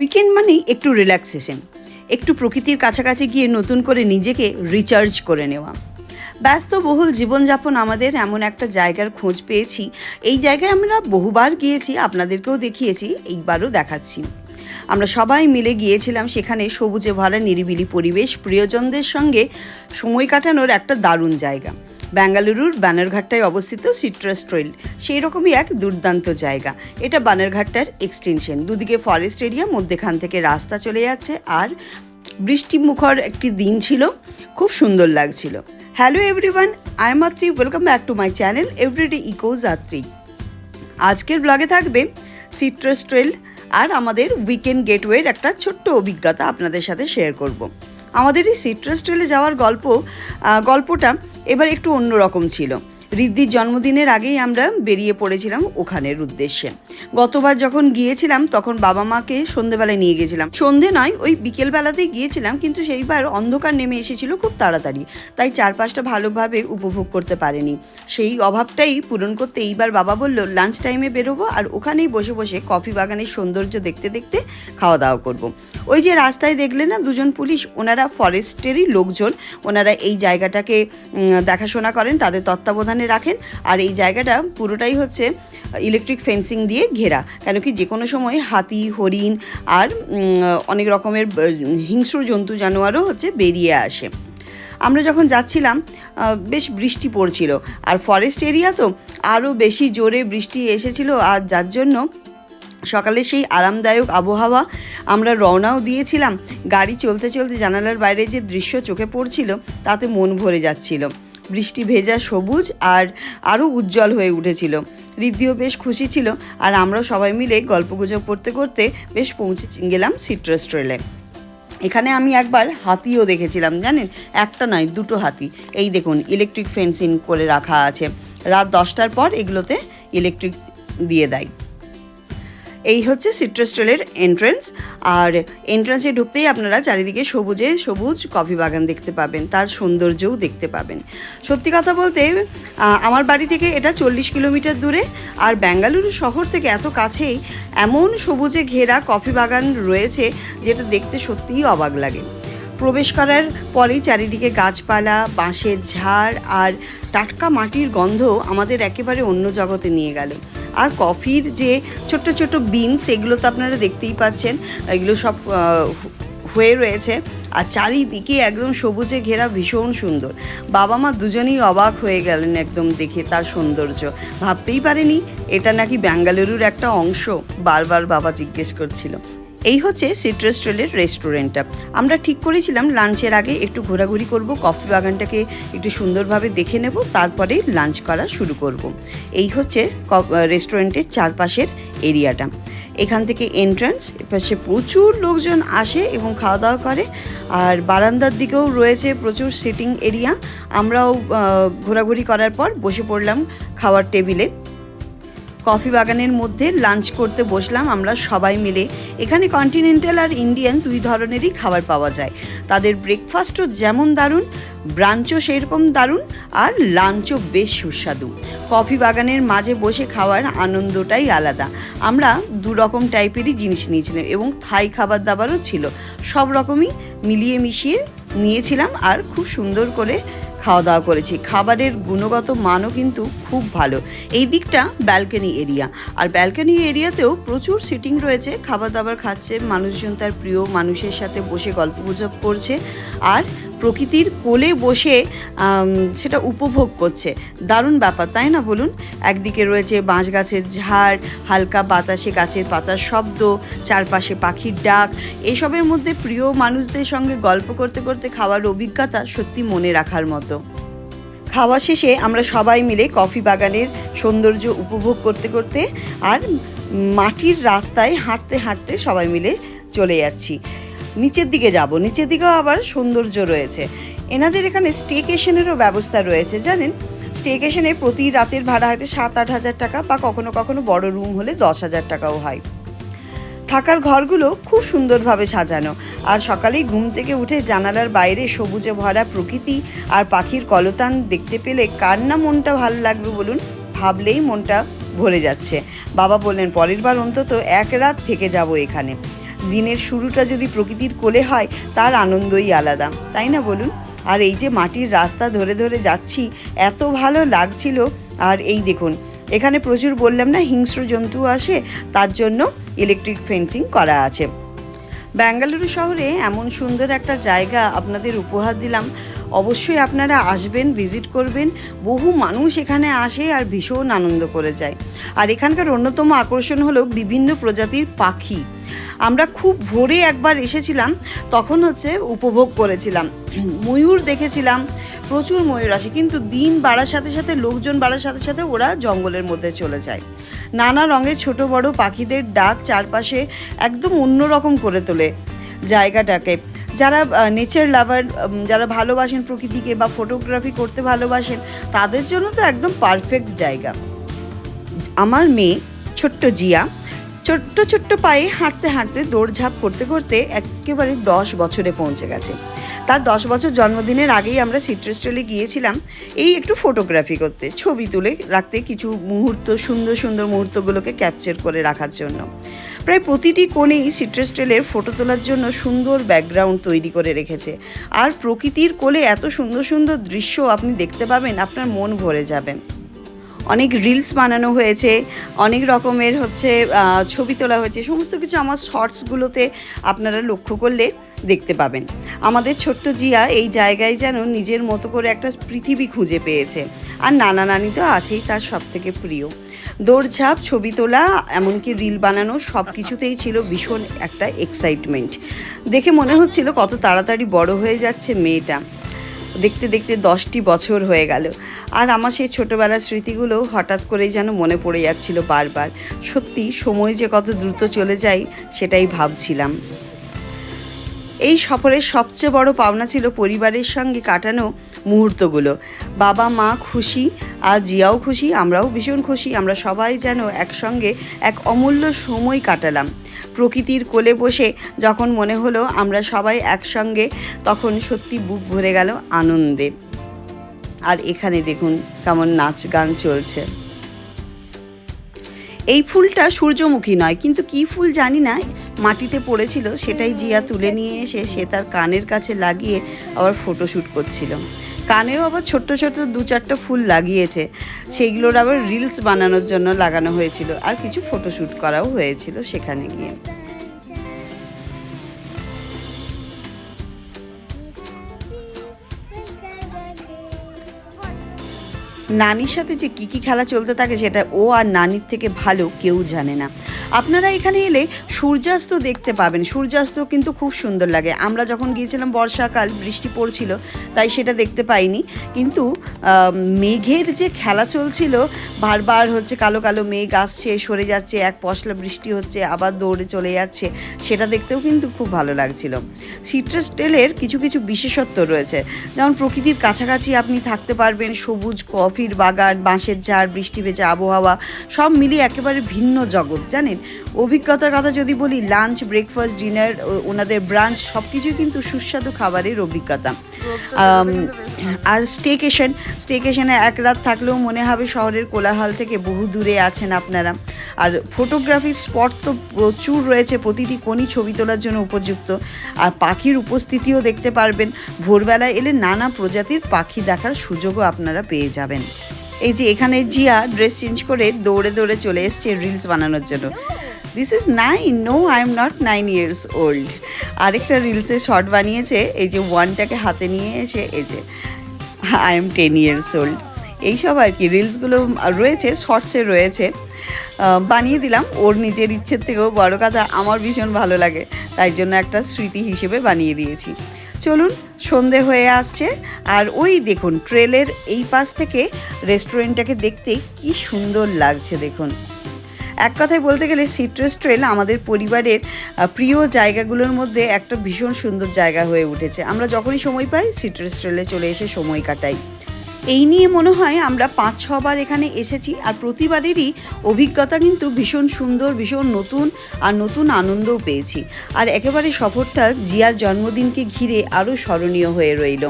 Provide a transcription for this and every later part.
Weekend মানেই একটু relaxation একটু প্রকৃতির কাছাকাছি গিয়ে নতুন করে নিজেকে রিচার্জ করে নেওয়া। ব্যস্তবহুল জীবনযাপন আমাদের এমন একটা জায়গার খোঁজ পেয়েছি। এই জায়গায় আমরা বহুবার গিয়েছি, আপনাদেরকেও দেখিয়েছি, এইবারও দেখাচ্ছি। আমরা সবাই মিলে গিয়েছিলাম সেখানে সবুজে ভরা নিরিবিলি পরিবেশ, প্রিয়জনদের সঙ্গে সময় কাটানোর একটা দারুণ জায়গা। বেঙ্গালুরুর বানারঘাটটায় অবস্থিত সিট্রাস ট্রেল সেই রকমই এক দুর্দান্ত জায়গা। এটা বানারঘাটটার এক্সটেনশন। দুদিকে ফরেস্ট এরিয়া, মধ্যেখান থেকে রাস্তা চলে যাচ্ছে আর বৃষ্টিমুখর একটি দিন ছিল। খুব সুন্দর লাগছিল। Hello everyone I am Atri welcome back to my channel everyday eco Jatri আজকের ব্লগে থাকবে সিট্রাস ট্রেল আর আমাদের উইকেন্ড গেটওয়ের একটা ছোট্ট অভিজ্ঞতা আপনাদের সাথে শেয়ার করব। আমাদের এই সিট্রাস ট্রেলে যাওয়ার গল্প গল্পটা এবার একটু অন্যরকম ছিল। রিদ্ধির জন্মদিনের আগেই আমরা বেরিয়ে পড়েছিলাম ওখানের উদ্দেশ্যে। গতবার যখন গিয়েছিলাম, তখন বাবা মাকে সন্ধেবেলায় নিয়ে গেছিলাম সন্ধে নয়, ওই বিকেলবেলাতেই গিয়েছিলাম, কিন্তু সেইবার অন্ধকার নেমে এসেছিল খুব তাড়াতাড়ি। তাই চারপাশটা ভালোভাবে উপভোগ করতে পারেনি। সেই অভাবটাই পূরণ করতে এইবার বাবা বলল লাঞ্চ টাইমে বেরোবো আর ওখানেই বসে বসে কফি বাগানের সৌন্দর্য দেখতে দেখতে খাওয়া দাওয়া করব। ওই যে রাস্তায় দেখলে না, দুজন পুলিশ, ওনারা ফরেস্টেরই লোকজন, ওনারা এই জায়গাটাকে দেখাশোনা করেন, তাদের তত্ত্বাবধানে রাখেন। আর এই জায়গাটা পুরোটাই হচ্ছে ইলেকট্রিক ফেন্সিং দিয়ে ঘেরা। কেন কি যে কোনো সময় হাতি, হরিণ আর অনেক রকমের হিংস্র জন্তু জানোয়ারও হচ্ছে বেরিয়ে আসে। আমরা যখন যাচ্ছিলাম বেশ বৃষ্টি পড়ছিল। আর ফরেস্ট এরিয়া তো আরও বেশি জোরে বৃষ্টি এসেছিল। আর যার জন্য সকালে সেই আরামদায়ক আবহাওয়া আমরা রওনাও দিয়েছিলাম। গাড়ি চলতে চলতে জানালার বাইরে যে দৃশ্য চোখে পড়ছিল, তাতে মন ভরে যাচ্ছিল। বৃষ্টি ভেজা সবুজ আর আরও উজ্জ্বল হয়ে উঠেছিল। রিদ্ধিও বেশ খুশি ছিল আর আমরা সবাই মিলে গল্পগুজব করতে করতে বেশ পৌঁছে গেলাম সিট্রাস ট্রেলে এখানে আমি একবার হাতিও দেখেছিলাম, জানেন? একটা নয়, দুটো হাতি। এই দেখুন ইলেকট্রিক ফেন্সিং করে রাখা আছে। রাত দশটার পর এগুলোতে ইলেকট্রিক দিয়ে দেয়। এই হচ্ছে সিট্রাস ট্রেলের এন্ট্রেন্স আর এন্ট্রান্সে ঢুকতেই আপনারা চারিদিকে সবুজে সবুজ কফি বাগান দেখতে পাবেন, তার সৌন্দর্যও দেখতে পাবেন। সত্যি কথা বলতে আমার বাড়ি থেকে এটা চল্লিশ কিলোমিটার দূরে, আর বেঙ্গালুরু শহর থেকে এত কাছেই এমন সবুজে ঘেরা কফি বাগান রয়েছে, যেটা দেখতে সত্যিই অবাক লাগে। প্রবেশ করার পরেই চারিদিকে গাছপালা, বাঁশের ঝাড়, আর টাটকা মাটির গন্ধ আমাদের একেবারে অন্য জগতে নিয়ে গেল। আর কফির যে ছোট্ট ছোট বিনস, এগুলো তো আপনারা দেখতেই পাচ্ছেন, এগুলো সব হয়ে রয়েছে। আর চারিদিকে একদম সবুজে ঘেরা ভীষণ সুন্দর। বাবা মা দুজনেই অবাক হয়ে গেলেন একদম দেখে তার সৌন্দর্য। ভাবতেই পারেনি, এটা নাকি ব্যাঙ্গালুরুর একটা অংশ, বারবার বাবা জিজ্ঞেস করছিল। এই হচ্ছে সিট্রাস ট্রেলের রেস্টুরেন্টটা আমরা ঠিক করেছিলাম লাঞ্চের আগে একটু ঘোরাঘুরি করব কফি বাগানটাকে একটু সুন্দরভাবে দেখে নেব, তারপরে লাঞ্চ করা শুরু করব। এই হচ্ছে রেস্টুরেন্টের চারপাশের এরিয়াটা এখান থেকে এন্ট্রান্স এপাশে প্রচুর লোকজন আসে এবং খাওয়া দাওয়া করে, আর বারান্দার দিকেও রয়েছে প্রচুর সিটিং এরিয়া আমরাও ঘোরাঘুরি করার পর বসে পড়লাম খাওয়ার টেবিলে। কফি বাগানের মধ্যে লাঞ্চ করতে বসলাম আমরা সবাই মিলে। এখানে কন্টিনেন্টাল আর ইন্ডিয়ান দুই ধরনেরই খাবার পাওয়া যায়। তাদের ব্রেকফাস্টও যেমন দারুণ ব্রাঞ্চও সেরকম দারুণ আর লাঞ্চও বেশ সুস্বাদু। কফি বাগানের মাঝে বসে খাওয়ার আনন্দটাই আলাদা। আমরা দু রকম টাইপেরই জিনিস নিয়েছিলাম এবং থাই খাবার দাবারও ছিল। সব রকমই মিলিয়ে মিশিয়ে নিয়েছিলাম আর খুব সুন্দর করে খাওয়া দাওয়া করেছি। খাবারের গুণগত মানও কিন্তু খুব ভালো। এই দিকটা ব্যালকনি এরিয়া আর ব্যালকনি এরিয়াতেও প্রচুর সিটিং রয়েছে। খাবার দাবার খাচ্ছে, মানুষজন তার প্রিয় মানুষের সাথে বসে গল্পগুজব করছে। আর প্রকৃতির কোলে বসে সেটা উপভোগ করছে। দারুণ ব্যাপার, তাই না বলুন? একদিকে রয়েছে বাঁশ গাছের ঝাড়, হালকা বাতাসে গাছের পাতার শব্দ, চারপাশে পাখির ডাক। এসবের মধ্যে প্রিয় মানুষদের সঙ্গে গল্প করতে করতে খাওয়ার অভিজ্ঞতা সত্যি মনে রাখার মতো। খাওয়া শেষে আমরা সবাই মিলে কফি বাগানের সৌন্দর্য উপভোগ করতে করতে আর মাটির রাস্তায় হাঁটতে হাঁটতে সবাই মিলে চলে যাচ্ছি। নিচের দিকে যাব। নিচের দিকেও আবার সৌন্দর্য রয়েছে। এনাদের এখানে স্টেকেশনেরও ব্যবস্থা রয়েছে, জানেন? স্টেকেশনে প্রতি রাতের ভাড়া হয়তো সাত আট হাজার টাকা বা কখনো কখনো বড় রুম হলে দশ হাজার টাকাও হয়। থাকার ঘরগুলো খুব সুন্দরভাবে সাজানো। আর সকালেই ঘুম থেকে উঠে জানালার বাইরে সবুজে ভরা প্রকৃতি আর পাখির কলতান দেখতে পেলে কার না মনটা ভালো লাগবে বলুন? ভাবলেই মনটা ভরে যাচ্ছে। বাবা বললেন, পরের বার অন্তত এক রাত থেকে যাব এখানে। দিনের শুরুটা যদি প্রকৃতির কোলে হয়, তার আনন্দই আলাদা। তাই না বলুন? আর এই যে মাটির রাস্তা ধরে ধরে যাচ্ছি, এত ভালো লাগছিল। আর এই দেখুন, এখানে প্রচুর বললাম না, হিংস্র জন্তু আসে, তার জন্য ইলেকট্রিক ফেন্সিং করা আছে। ব্যাঙ্গালুরু শহরে এমন সুন্দর একটা জায়গা আপনাদের উপহার দিলাম। অবশ্যই আপনারা আসবেন ভিজিট করবেন। বহু মানুষ এখানে আসে আর ভীষণ আনন্দ করে যায়। আর এখানকার অন্যতম আকর্ষণ হলো বিভিন্ন প্রজাতির পাখি। আমরা খুব ভোরে একবার এসেছিলাম, তখন হচ্ছে উপভোগ করেছিলাম। ময়ূর দেখেছিলাম, প্রচুর ময়ূর আসে, কিন্তু দিন বাড়ার সাথে সাথে, লোকজন বাড়ার সাথে সাথে ওরা জঙ্গলের মধ্যে চলে যায়। নানা রঙের ছোট বড় পাখিদের ডাক চারপাশে একদম অন্যরকম করে তোলে জায়গাটাকে। যারা নেচার লাভার যারা ভালোবাসেন প্রকৃতিকে বা ফটোগ্রাফি করতে ভালোবাসেন, তাদের জন্য তো একদম পারফেক্ট জায়গা। আমার মেয়ে ছোট্ট জিয়া, ছোট্ট ছোট্ট পায়ে হাঁটতে হাঁটতে দৌড়ঝাঁপ করতে করতে একেবারে দশ বছরে পৌঁছে গেছে। তার দশ বছর জন্মদিনের আগেই আমরা সিট্রেস্টলে গিয়েছিলাম, এই একটু ফটোগ্রাফি করতে, ছবি তুলে রাখতে কিছু মুহূর্ত, সুন্দর সুন্দর মুহূর্তগুলোকে ক্যাপচার করে রাখার জন্য। প্রায় প্রতিটি কোণেই সিট্রেস্টেলের ফটো তোলার জন্য সুন্দর ব্যাকগ্রাউন্ড তৈরি করে রেখেছে। আর প্রকৃতির কোলে এত সুন্দর সুন্দর দৃশ্য আপনি দেখতে পাবেন, আপনার মন ভরে যাবে। অনেক রিলস বানানো হয়েছে, অনেক রকমের হচ্ছে ছবি তোলা হয়েছে, সমস্ত কিছু আমার শর্টসগুলোতে আপনারা লক্ষ্য করলে দেখতে পাবেন। আমাদের ছোট্ট জিয়া এই জায়গায় যেন নিজের মতো করে একটা পৃথিবী খুঁজে পেয়েছে। আর নানা নানি তো আছেই তার সব থেকে প্রিয়। দৌড়ঝাঁপ, ছবি তোলা, এমনকি রিল বানানো, সব কিছুতেই ছিল ভীষণ একটা এক্সাইটমেন্ট দেখে মনে হচ্ছিল কত তাড়াতাড়ি বড় হয়ে যাচ্ছে মেয়েটা। দেখতে দেখতে দশটি বছর হয়ে গেল। আর আমার সেই ছোটোবেলার স্মৃতিগুলো হঠাৎ করেই যেন মনে পড়ে যাচ্ছিল বারবার। সত্যি সময় যে কত দ্রুত চলে যায়, সেটাই ভাবছিলাম। এই সফরের সবচেয়ে বড় পাওনা ছিল পরিবারের সঙ্গে কাটানো মুহূর্তগুলো। বাবা, মা খুশি আর জিয়াও খুশি, আমরাও ভীষণ খুশি। আমরা সবাই যেন একসঙ্গে এক অমূল্য সময় কাটালাম। প্রকৃতির কোলে বসে যখন মনে হলো আমরা সবাই একসঙ্গে, তখন সত্যি বুক ভরে গেল আনন্দে। আর এখানে দেখুন কেমন নাচ গান চলছে। এই ফুলটা সূর্যমুখী নয়, কিন্তু কি ফুল জানি না, মাটিতে পড়েছিল, সেটাই জিয়া তুলে নিয়ে এসে সে তার কানের কাছে লাগিয়ে আবার ফটোশ্যুট করছিল। কানেও আবার ছোট্ট ছোট্ট দু চারটা ফুল লাগিয়েছে। সেইগুলোর আবার রিলস বানানোর জন্য লাগানো হয়েছিল। আর কিছু ফটোশ্যুট করাও হয়েছিল সেখানে গিয়ে। নানির সাথে যে কী কী খেলা চলতে থাকে সেটা ও আর নানির থেকে ভালো কেউ জানে না। আপনারা এখানে এলে সূর্যাস্ত দেখতে পাবেন। সূর্যাস্ত কিন্তু খুব সুন্দর লাগে। আমরা যখন গিয়েছিলাম বর্ষাকাল, বৃষ্টি পড়ছিল, তাই সেটা দেখতে পাইনি। কিন্তু মেঘের যে খেলা চলছিল, বারবার হচ্ছে কালো কালো মেঘ আসছে, সরে যাচ্ছে, এক পশলা বৃষ্টি হচ্ছে, আবার দৌড়ে চলে যাচ্ছে, সেটা দেখতেও কিন্তু খুব ভালো লাগছিল। সিট্রাস টেলের কিছু কিছু বিশেষত্ব রয়েছে। যেমন প্রকৃতির কাছাকাছি আপনি থাকতে পারবেন, সবুজ কফির বাগান, বাঁশের ঝাড়, বৃষ্টি ভেজা আবহাওয়া, সব মিলিয়ে একেবারে ভিন্ন জগৎ, জানেন? অভিজ্ঞতার কথা যদি বলি লাঞ্চ ব্রেকফাস্ট ডিনার ওনাদের ব্রাঞ্চ সব কিছুই কিন্তু সুস্বাদু খাবারের অভিজ্ঞতা। আর স্টেকেশন স্টেকেশনে এক রাত থাকলেও মনে হবে শহরের কোলাহল থেকে বহু দূরে আছেন আপনারা। আর ফটোগ্রাফির স্পট তো প্রচুর রয়েছে, প্রতিটি কোণই ছবি তোলার জন্য উপযুক্ত। আর পাখির উপস্থিতিও দেখতে পারবেন। ভোরবেলায় এলে নানা প্রজাতির পাখি দেখার সুযোগও আপনারা পেয়ে যাবেন। এই যে এখানে জিয়া ড্রেস চেঞ্জ করে দৌড়ে দৌড়ে চলে এসছে রিলস বানানোর জন্য। This is nine no I am not nine years old আরেকটা রিলসে শর্ট বানিয়েছে, এই যে ওয়ানটাকে হাতে নিয়ে এসে, এই যে I am ten years old এইসব আর কি রিলসগুলো রয়েছে শর্টসে রয়েছে। বানিয়ে দিলাম, ওর নিজের ইচ্ছের থেকেও বড় কথা, আমার ভীষণ ভালো লাগে, তাই জন্য একটা স্মৃতি হিসেবে বানিয়ে দিয়েছি। চলুন, সন্ধে হয়ে আসছে, আর ওই দেখুন ট্রেলের এই পাশ থেকে রেস্টুরেন্টটাকে দেখতে কি সুন্দর লাগছে, দেখুন। এক কথায় বলতে গেলে সিট্রাস ট্রেল আমাদের পরিবারের প্রিয় জায়গাগুলোর মধ্যে একটা ভীষণ সুন্দর জায়গা হয়ে উঠেছে। আমরা যখনই সময় পাই সিট্রাস ট্রেলে চলে এসে সময় কাটাই। এই নিয়ে মনে হয় আমরা পাঁচ ছবার এখানে এসেছি আর প্রতিবারেরই অভিজ্ঞতা কিন্তু ভীষণ সুন্দর, ভীষণ নতুন আর নতুন আনন্দও পেয়েছি। আর একেবারে সফরটা জিয়ার জন্মদিনকে ঘিরে আরও স্মরণীয় হয়ে রইল।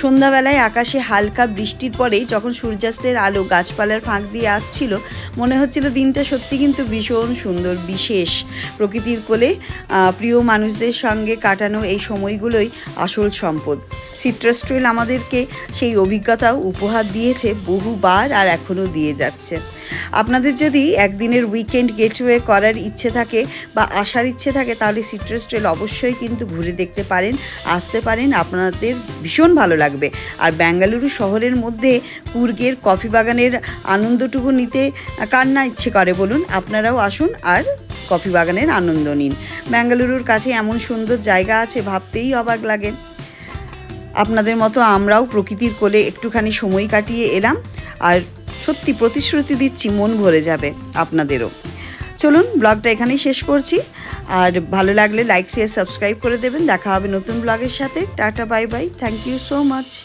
সন্ধ্যাবেলায় আকাশে হালকা বৃষ্টির পরেই যখন সূর্যাস্তের আলো গাছপালার ফাঁক দিয়ে আসছিল, মনে হচ্ছিল দিনটা সত্যি কিন্তু ভীষণ সুন্দর, বিশেষ। প্রকৃতির কোলে প্রিয় মানুষদের সঙ্গে কাটানো এই সময়গুলোই আসল সম্পদ। সিট্রাস ট্রেল আমাদেরকে সেই অভিজ্ঞতাও উপহার দিয়েছে বহুবার আর এখনও দিয়ে যাচ্ছে। আপনাদের যদি একদিনের উইকেন্ড গেটওয়ে করার ইচ্ছে থাকে বা আসার ইচ্ছে থাকে, তাহলে সিট্রাস ট্রেল অবশ্যই কিন্তু ঘুরে দেখতে পারেন, আসতে পারেন, আপনাদের ভীষণ ভালো লাগবে। আর বেঙ্গালুরু শহরের মধ্যে কুর্গের কফি বাগানের আনন্দটুকু নিতে কার না ইচ্ছে করে বলুন, আপনারাও আসুন আর কফি বাগানের আনন্দ নিন। বেঙ্গালুরুর কাছে এমন সুন্দর জায়গা আছে, ভাবতেই অবাক লাগে। আপনাদের মতো আমরাও প্রকৃতির কোলে একটুখানি সময় কাটিয়ে এলাম আর সত্যি প্রতিশ্রুতি দিচ্ছি মন ভরে যাবে আপনাদেরও। চলুন ব্লগটা এখানেই শেষ করছি। আর ভালো লাগলে লাইক শেয়ার সাবস্ক্রাইব করে দেবেন। দেখা হবে নতুন ব্লগের সাথে। Tata bye bye thank you so much